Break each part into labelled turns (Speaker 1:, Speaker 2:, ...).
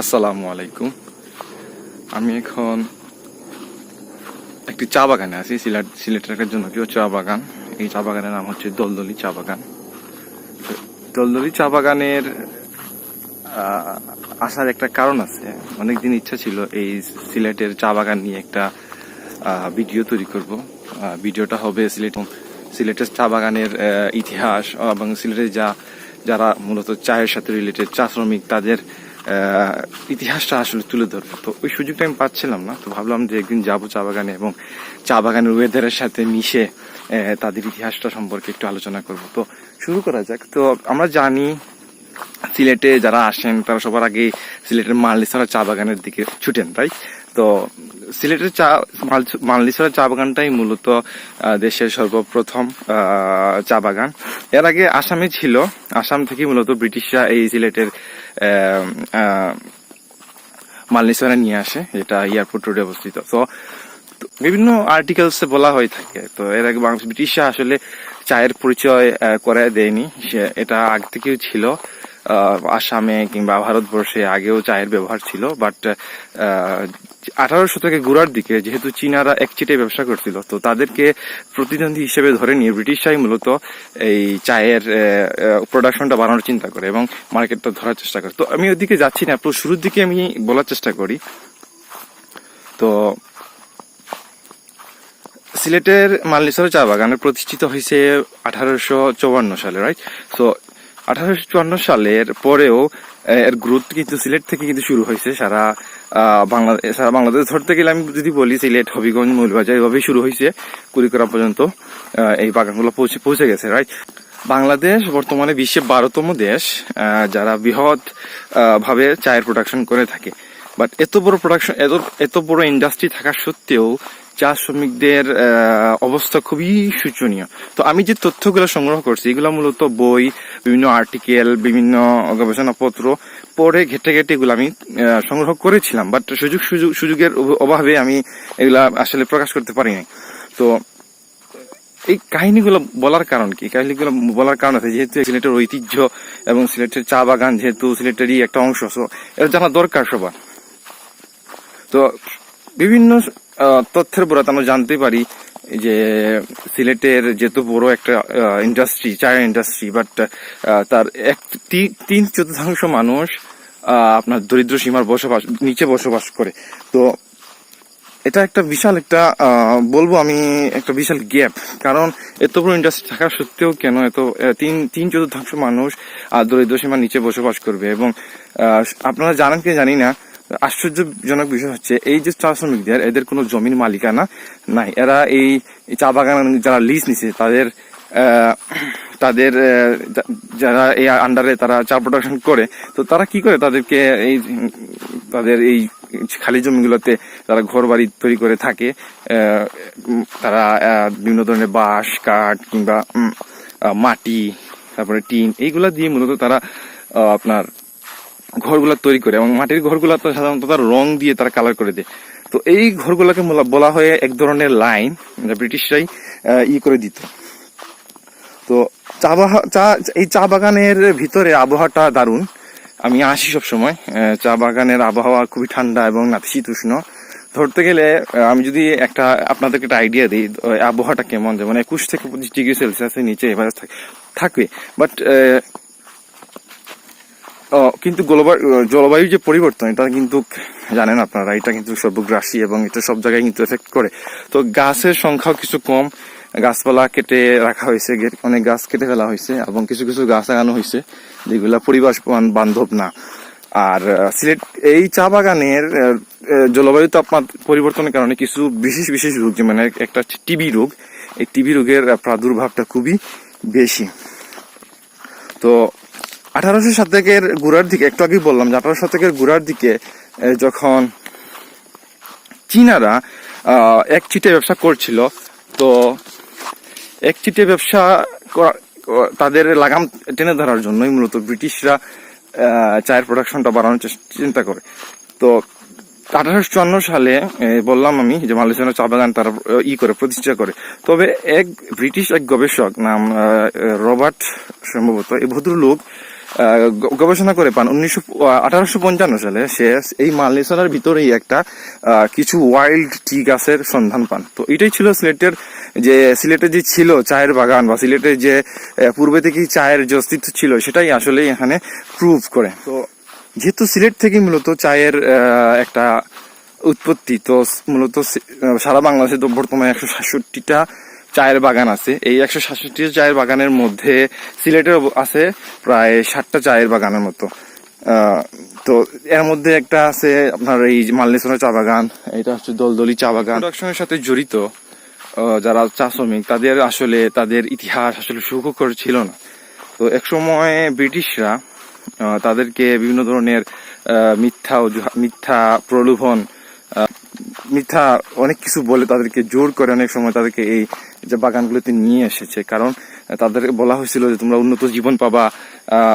Speaker 1: আসসালামু আলাইকুম। আমি এখন একটি চা বাগানে আছি, সিলেট সিলেটের একটা জনপ্রিয় চা বাগান। এই চা বাগানের নাম হচ্ছে দলদলি চা বাগান। দলদলি চা বাগানের আসার একটা কারণ আছে। অনেকদিন ইচ্ছা ছিল এই সিলেটের চা বাগান নিয়ে একটা ভিডিও তৈরি করব। ভিডিওটা হবে সিলেট সিলেটের চা বাগানের ইতিহাস এবং সিলেটের যা যারা মূলত চায়ের সাথে রিলেটেড চা শ্রমিক, তাদের ইতিহাসটা আসলে তুলে ধরবো। তো ওই সুযোগটা আমি পাচ্ছিলাম না, তো ভাবলাম যে একদিন যাব চা বাগানে এবং চা বাগানের ওয়েদারের সাথে মিশে তাদের ইতিহাসটা সম্পর্কে একটু আলোচনা করব। তো শুরু করা যাক। তো আমরা জানি, সিলেটে যারা আসেন, তারা সবার আগে সিলেটের মাললিসরা চা বাগানের দিকে ছুটেন, তাই? তো সিলেটের চা মাল- মাললিসরা চা বাগানটাই মূলত দেশের সর্বপ্রথম চা বাগান। এর আগে আসামে ছিল। আসাম থেকে মূলত ব্রিটিশরা এই সিলেটের আহ, আহ, মাললিসরা নিয়ে আসে এটা এয়ারপোর্ট রোডে অবস্থিত। তো বিভিন্ন আর্টিকেলস বলা হয়ে থাকে। তো এর আগে বাংলাদেশ ব্রিটিশরা আসলে চায়ের পরিচয় করে করায় দেয়নি। সে- এটা আগ থেকেও ছিল। আসামে কিংবা ভারতবর্ষে আগেও চায়ের ব্যবহার ছিল বাট আঠারো শতকে গোড়ার দিকে যেহেতু চীনারা একচিটে ব্যবসা করছিল, তো তাদেরকে প্রতিদ্বন্দ্বী হিসেবে ধরে নিয়ে ব্রিটিশরাই মূলত এই চায়ের প্রোডাকশনটা বাড়ানোর চিন্তা করে এবং মার্কেটটা ধরার চেষ্টা করে। তো আমি ওইদিকে যাচ্ছি না তো শুরুর দিকে আমি বলার চেষ্টা করি। তো সিলেটের মালনিসর চা বাগানে প্রতিষ্ঠিত হয়েছে আঠারোশো চৌয়ান্ন সালে রাইট সো আঠারোশো চুয়ান্ন সালের পরেও এর গ্রোথ কিন্তু সিলেট থেকে কিন্তু শুরু হয়েছে। সারা বাংলাদেশ সারা বাংলাদেশ ধরতে গেলে আমি যদি বলি, সিলেট, হবিগঞ্জ মৌলবাজার এভাবেই শুরু হয়েছে কুড়িকরা পর্যন্ত এই বাগানগুলো পৌঁছে পৌঁছে গেছে রাইট বাংলাদেশ বর্তমানে বিশ্বের বারোতম দেশ যারা বৃহৎ ভাবে চায়ের প্রোডাকশন করে থাকে। বাট এত বড় প্রোডাকশন এত এত বড় ইন্ডাস্ট্রি থাকা সত্ত্বেও চা শ্রমিকদের অবস্থা খুবই শোচনীয়। তো আমি যে তথ্যগুলো সংগ্রহ করছি, এগুলো মূলত বই, বিভিন্ন আর্টিকেল, বিভিন্ন গবেষণাপত্র পরে ঘেটে ঘেটে এগুলো আমি সংগ্রহ করেছিলাম। বাট সুযোগ সুযোগ, সুযোগের অভাবে আমি এগুলা আসলে প্রকাশ করতে পারিনি তো এই কাহিনীগুলো বলার কারণ কি? কাহিনীগুলো বলার কারণ আছে, যেহেতু সিলেটের ঐতিহ্য এবং সিলেটের চা বাগান যেহেতু সিলেটেরই একটা অংশ এটা জানা দরকার সবার। তো বিভিন্ন তথ্যের বরাত আমরা জানতে পারি যে সিলেটের যেহেতু বড় একটা ইন্ডাস্ট্রি চায়ের ইন্ডাস্ট্রি বাট তার এক তিন চতুর্থাংশ মানুষ আপনার দরিদ্র সীমার বসবাস, নিচে বসবাস করে। তো এটা একটা বিশাল একটা বলব আমি একটা বিশাল গ্যাপ কারণ এত বড় ইন্ডাস্ট্রি থাকা সত্ত্বেও কেন এত তিন তিন চতুর্থাংশ মানুষ দরিদ্র সীমার নিচে বসবাস করবে এবং আপনারা জানেন কি জানি না আশ্চর্যজনক বিষয় হচ্ছে, এই যে চা শ্রমিকদের, এদের কোনো জমির মালিকানা নাই। এরা এই চা বাগান যারা লিজ নিছে, তাদের তাদের যারা এই আন্ডারে তারা চা প্রোডাকশন করে, তো তারা কি করে তাদেরকে এই, তাদের এই খালি জমিগুলোতে তারা ঘর বাড়ি তৈরি করে থাকে তারা বিভিন্ন ধরনের বাঁশ, কাঠ কিংবা মাটি, তারপরে টিন, এইগুলা দিয়ে মূলত তারা আপনার ঘরগুলা তৈরি করে এবং মাটির ঘরগুলা তো সাধারণত তার রং দিয়ে তারা কালার করে দেয়। তো এই ঘরগুলোকে বলা হয় এক ধরনের লাইন ব্রিটিশরাই ই করে দিত। তো চা বাহা- চা, এই চা বাগানের ভিতরে আবহাওয়াটা দারুণ। আমি আসি সব সময় চা বাগানের আবহাওয়া খুবই ঠান্ডা এবং নাতিশীতোষ্ণ ধরতে গেলে আমি যদি একটা, আপনাদেরকে একটা আইডিয়া দিই আবহাওয়াটা কেমন? যেমন একুশ থেকে পঁচিশ ডিগ্রি সেলসিয়াসের নিচে থাক- থাকবে। বাট কিন্তু জলবায়ু যে পরিবর্তন, এটা কিন্তু জানেন আপনারা, এটা কিন্তু সর্বগ্রাসী এবং এটা সব জায়গায় কিন্তু এফেক্ট করে। তো গাছের সংখ্যাও কিছু কম, গাছপালা কেটে রাখা হয়েছে অনেক গাছ কেটে ফেলা হয়েছে এবং কিছু কিছু গাছ লাগানো হয়েছে, যেগুলা পরিবেশ বান্ধব না। আর সিলেট, এই চা বাগানের জলবায়ু তাপমাত্রা পরিবর্তনের কারণে কিছু বিশেষ বিশেষ রোগ এক- একটা টিবি রোগ, এই টিবি রোগের প্রাদুর্ভাবটা খুবই বেশি। তো আঠারোশো শতকের গোড়ার দিকে, একটু আগেই বললাম যে আঠারো শতকের গোড়ার দিকে যখন চীনারা এক চিটে ব্যবসা করছিল, তো এক চিটে ব্যবসা তাদের লাগাম টেনে ধরার জন্যই মূলত ব্রিটিশরা চায়ের প্রোডাকশনটা বাড়ানোর চিন্তা করে। তো আঠারোশো চুয়ান্ন সালে বললাম আমি যে মালয়েশিয়ার চা বাগান তারা, ই করে, প্রতিষ্ঠা করে। তবে এক ব্রিটিশ এক গবেষক নাম রবার্ট, সম্ভবত এই ভদ্রলোক গবেষণা করে পান। উনিশশো আঠারোশো পঞ্চান্ন সালে সে এই মালনিসরার ভিতরেই একটা কিছু ওয়াইল্ড টি গাছের সন্ধান পান। তো এটাই ছিল সিলেটের যে, সিলেটে যে ছিল চায়ের বাগান বা সিলেটের যে পূর্বে থেকেই চায়ের যে অস্তিত্ব ছিল, সেটাই আসলে এখানে প্রুভ করে। তো যেহেতু সিলেট থেকে মূলত চায়ের একটা উৎপত্তি, তো মূলত সারা বাংলাদেশে তো বর্তমানে একশো সাতষট্টিটা চায়ের বাগান আছে। এই একশো সাতষট্টি চায়ের বাগানের মধ্যে সিলেটের আছে প্রায় ষাটটা চায়ের বাগানের মতো। তো এর মধ্যে একটা আছে আপনার এই মালনেসরা চা বাগান, এটা হচ্ছে দলদলি চা বাগান। প্রোডাকশনের সাথে জড়িত যারা চা শ্রমিক, তাদের আসলে, তাদের ইতিহাস আসলে সুখকর ছিল না। তো একসময় ব্রিটিশরা তাদেরকে বিভিন্ন ধরনের মিথ্যা মিথ্যা প্রলোভন মিথ্যা অনেক কিছু বলে তাদেরকে জোর করে অনেক সময় তাদেরকে এই যে বাগানগুলোতে নিয়ে এসেছে। কারণ তাদের বলা হয়েছিল যে তোমরা উন্নত জীবন পাবা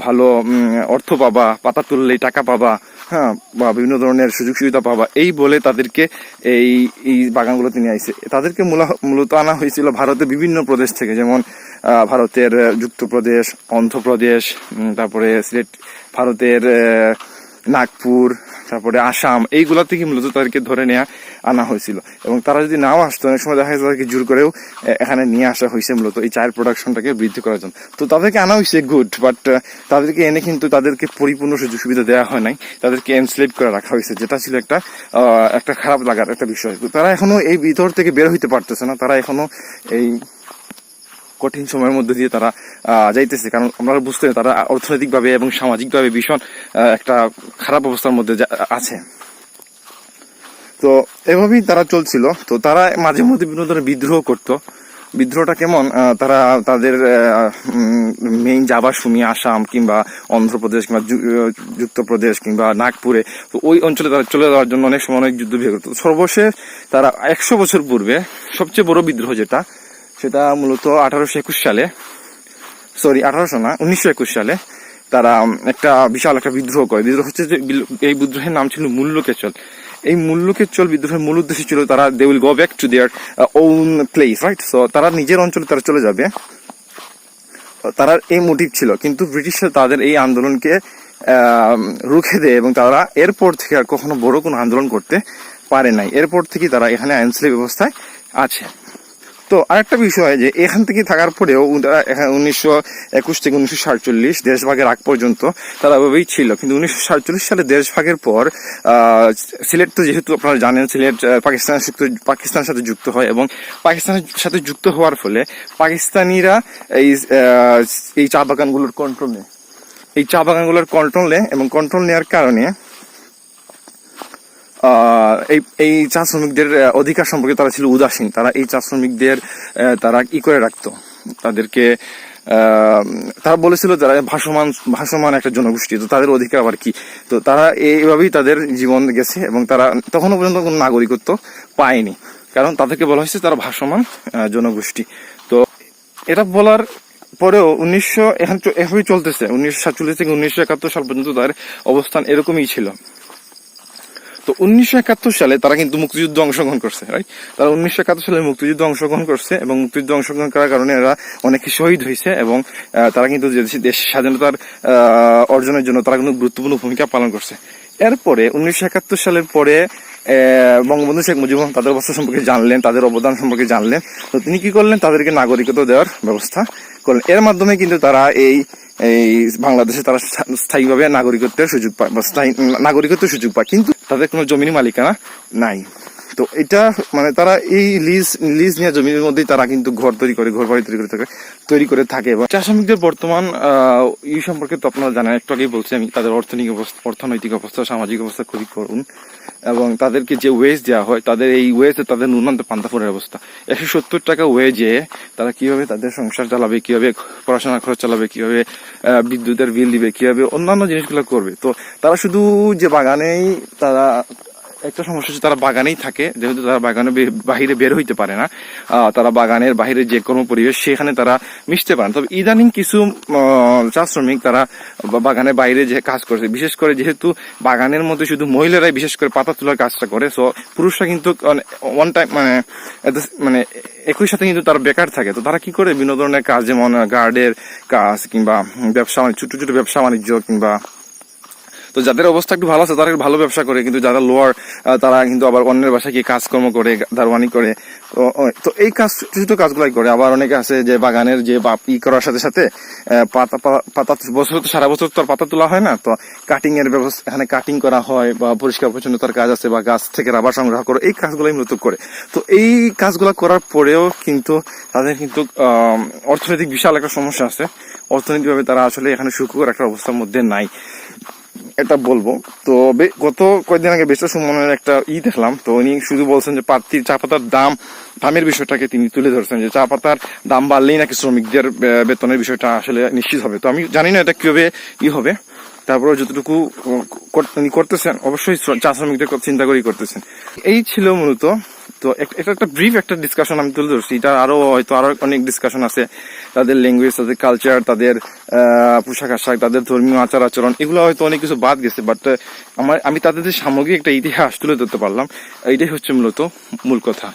Speaker 1: ভালো অর্থ পাবা, পাতা তুললেই টাকা পাবা হ্যাঁ বা বিভিন্ন ধরনের সুযোগ সুবিধা পাবা। এই বলে তাদেরকে এই এই বাগানগুলোতে নিয়ে আসছে তাদেরকে মূলা- মূলত আনা হয়েছিল ভারতের বিভিন্ন প্রদেশ থেকে, যেমন ভারতের যুক্তপ্রদেশ, অন্ধ্রপ্রদেশ তারপরে সিলেট, ভারতের নাগপুর তারপরে আসাম, এইগুলা থেকে মূলত তাদেরকে ধরে নেওয়া আনা হয়েছিল। এবং তারা যদি নাও আসতো, অনেক সময় দেখা যায় তাদেরকে জোর করেও এখানে নিয়ে আসা হয়েছে মূলত এই চায়ের প্রোডাকশনটাকে বৃদ্ধি করার জন্য। তো তাদেরকে আনা হয়েছে গুড বাট তাদেরকে এনে কিন্তু তাদেরকে পরিপূর্ণ সুযোগ সুবিধা দেওয়া হয় নাই। তাদেরকে এনস্লেভ করে রাখা হয়েছে, যেটা ছিল একটা একটা খারাপ লাগার একটা বিষয়। তারা এখনও এই ভিতর থেকে বের হইতে পারতেছে না। তারা এখনও এই কঠিন সময়ের মধ্যে দিয়ে তারা যাইতেছে। কারণ আমরা বুঝতে তারা অর্থনৈতিকভাবে এবং সামাজিকভাবে ভীষণ একটা খারাপ অবস্থার মধ্যে আছে। তো এভাবেই তারা চলছিল। তো তারা মাঝে মধ্যে বিভিন্ন ধরনের বিদ্রোহ করত। বিদ্রোহটা কেমন? তারা তাদের মেইন যাবার শুনি আসাম কিংবা অন্ধ্রপ্রদেশ কিংবা যুক্তপ্রদেশ কিংবা নাগপুরে। তো ওই অঞ্চলে তারা চলে যাওয়ার জন্য অনেক সময় অনেক যুদ্ধ বিয়ে করতো। সর্বশেষ তারা একশো বছর পূর্বে সবচেয়ে বড় বিদ্রোহ যেটা সেটা মূলত আঠারোশো একুশ সালে সরি আঠারোশো না, উনিশশো একুশ সালে তারা একটা বিশাল একটা বিদ্রোহ করে। বিদ্রোহ হচ্ছে যে এই বিদ্রোহের নাম ছিল মূল্যকেচল এই মূল্যকেচল বিদ্রোহের মূল উদ্দেশ্য ছিল তারা they will go back to their own place right so তারা নিজের অঞ্চলে তারা চলে যাবে। তারা এই মোটিভ ছিল, কিন্তু ব্রিটিশরা তাদের এই আন্দোলনকে রুখে দেয় এবং তারা এরপর থেকে আর কখনো বড় কোনো আন্দোলন করতে পারে নাই। এরপর থেকে তারা এখানে আইনশৃঙ্খলা ব্যবস্থায় আছে। তো আরেকটা বিষয় যে এখান থেকে থাকার পরেও তারা উনিশশো একুশ থেকে উনিশশো সাতচল্লিশ দেশভাগের আগ পর্যন্ত তারা ওভাবেই ছিল। কিন্তু উনিশশো সাতচল্লিশ সালে দেশভাগের পর সিলেট তো যেহেতু আপনারা জানেন, সিলেট পাকিস্তানের সাথে পাকিস্তানের সাথে যুক্ত হয় এবং পাকিস্তানের সাথে যুক্ত হওয়ার ফলে পাকিস্তানিরা এই এই চা বাগানগুলোর কন্ট্রোল নেয়। এই চা বাগানগুলোর কন্ট্রোল নেয় এবং কন্ট্রোল নেওয়ার কারণে এই এই চা শ্রমিকদের অধিকার সম্পর্কে তারা ছিল উদাসীন। তারা এই চা শ্রমিকদের তারা ই করে রাখতো। তাদেরকে তারা বলেছিল যারা ভাসমান ভাসমান একটা জনগোষ্ঠী, তো তাদের অধিকার আবার কি? তো তারা এইভাবেই তাদের জীবন গেছে এবং তারা তখনও পর্যন্ত কোনো নাগরিকত্ব পায়নি। কারণ তাদেরকে বলা হয়েছে তারা ভাসমান জনগোষ্ঠী। তো এটা বলার পরেও উনিশশো, এখন এভাবেই চলতেছে। উনিশশো সাতচল্লিশ থেকে উনিশশো একাত্তর সাল পর্যন্ত তাদের অবস্থান এরকমই ছিল। তো উনিশশো একাত্তর সালে তারা কিন্তু মুক্তিযুদ্ধ অংশগ্রহণ করছে রাইট তারা উনিশশো একাত্তর সালে মুক্তিযুদ্ধ অংশগ্রহণ করছে এবং মুক্তিযুদ্ধ অংশগ্রহণ করার কারণে এরা অনেকে শহীদ হয়েছে এবং তারা কিন্তু দেশ- স্বাধীনতার অর্জনের জন্য তারা কিন্তু গুরুত্বপূর্ণ ভূমিকা পালন করছে। এরপরে উনিশশো একাত্তর সালের পরে বঙ্গবন্ধু শেখ মুজিবুর তাদের অবস্থা সম্পর্কে জানলেন, তাদের অবদান সম্পর্কে জানলেন। তো তিনি কি করলেন? তাদেরকে নাগরিকত্ব দেওয়ার ব্যবস্থা করলেন। এর মাধ্যমে কিন্তু তারা এই এই বাংলাদেশে তারা স্থায়ীভাবে নাগরিকত্বের সুযোগ পায় বা স্থায়ী নাগরিকত্বের সুযোগ পায়। কিন্তু তাদের কোনো জমির মালিকানা নাই। তো এটা মানে তারা এই লিজ লিজ নিয়ে জমির মধ্যেই তারা কিন্তু ঘর তৈরি করে, ঘর বাড়ি তৈরি করে থাকে, তৈরি করে থাকে। এবং চা শ্রমিকদের বর্তমান এই সম্পর্কে তো আপনারা জানেন, একটু আগেই বলছি আমি, তাদের অর্থনৈতিক অবস্থা অর্থনৈতিক অবস্থা, সামাজিক অবস্থা খুবই করুন এবং তাদেরকে যে ওয়েজ দেওয়া হয়, তাদের এই ওয়েজে তাদের নুনান্ত পান্তাফোরের অবস্থা। একশো সত্তর টাকা ওয়েজে তারা কীভাবে তাদের সংসার চালাবে, কীভাবে পড়াশোনা খরচ চালাবে, কীভাবে বিদ্যুতের বিল দিবে, কীভাবে অন্যান্য জিনিসগুলো করবে। তো তারা শুধু যে বাগানেই তারা একটা সমস্যা হচ্ছে তারা বাগানেই থাকে, যেহেতু তারা বাগানে বাহিরে বের হইতে পারে না। তারা বাগানের বাহিরে যে কোনো পরিবেশ সেখানে তারা মিশতে পারে। তবে ইদানিং কিছু চা শ্রমিক তারা বাগানের বাইরে যে কাজ করছে, বিশেষ করে যেহেতু বাগানের মধ্যে শুধু মহিলারাই বিশেষ করে পাতা তোলার কাজটা করে সো পুরুষরা কিন্তু ওয়ান টাইম মানে মানে একই সাথে কিন্তু তারা বেকার থাকে। তো তারা কি করে? বিভিন্ন ধরনের কাজ, যেমন গার্ডের কাজ কিংবা ব্যবসা ছোট ছোট ব্যবসা বাণিজ্য কিংবা তো যাদের অবস্থা একটু ভালো আছে, তারা ভালো ব্যবসা করে, কিন্তু যারা লোয়ার তারা কিন্তু আবার অন্যের বাসায় গিয়ে কাজকর্ম করে দারওয়ানি করে। তো এই কাজ, ছোট ছোট কাজগুলাই করে। আবার অনেকে আছে যে বাগানের যে ই করার সাথে সাথে পাতা পাতা বছর তো সারা বছর তো পাতা তোলা হয় না, তো কাটিং এর ব্যবস্থা, এখানে কাটিং করা হয় বা পরিষ্কার পরিচ্ছন্নতার কাজ আছে বা গাছ থেকে রাবার সংগ্রহ করে, এই কাজগুলাই মূলত করে। তো এই কাজগুলো করার পরেও কিন্তু তাদের কিন্তু অর্থনৈতিক বিশাল একটা সমস্যা আছে। অর্থনৈতিকভাবে তারা আসলে এখানে সুখকর একটা অবস্থার মধ্যে নাই। এটা বলব। তো গত কয়েকদিন আগে বেশ সুমনের একটা ই দেখলাম, তো উনি শুধু বলছেন যে পাত্তির চা পাতার দাম, দামের বিষয়টাকে তিনি তুলে ধরছেন যে চা পাতার দাম বাড়লেই নাকি শ্রমিকদের বেতনের বিষয়টা আসলে নিশ্চিত হবে। তো আমি জানি না এটা কীভাবে ই হবে। তারপরে যতটুকু করতেছেন, অবশ্যই চা শ্রমিকদের চিন্তা করেই করতেছেন। এই ছিল মূলত তো এটা একটা ব্রিফ একটা ডিসকাশন আমি তুলে ধরছি। এটা আরও হয়তো আরও অনেক ডিসকাশন আছে। তাদের ল্যাঙ্গুয়েজ তাদের কালচার তাদের পোশাক আশাক, তাদের ধর্মীয় আচার আচরণ, এগুলো হয়তো অনেক কিছু বাদ গেছে বাট আমার, আমি তাদের যে সামগ্রিক একটা ইতিহাস তুলে ধরতে পারলাম, এটাই হচ্ছে মূলত মূল কথা।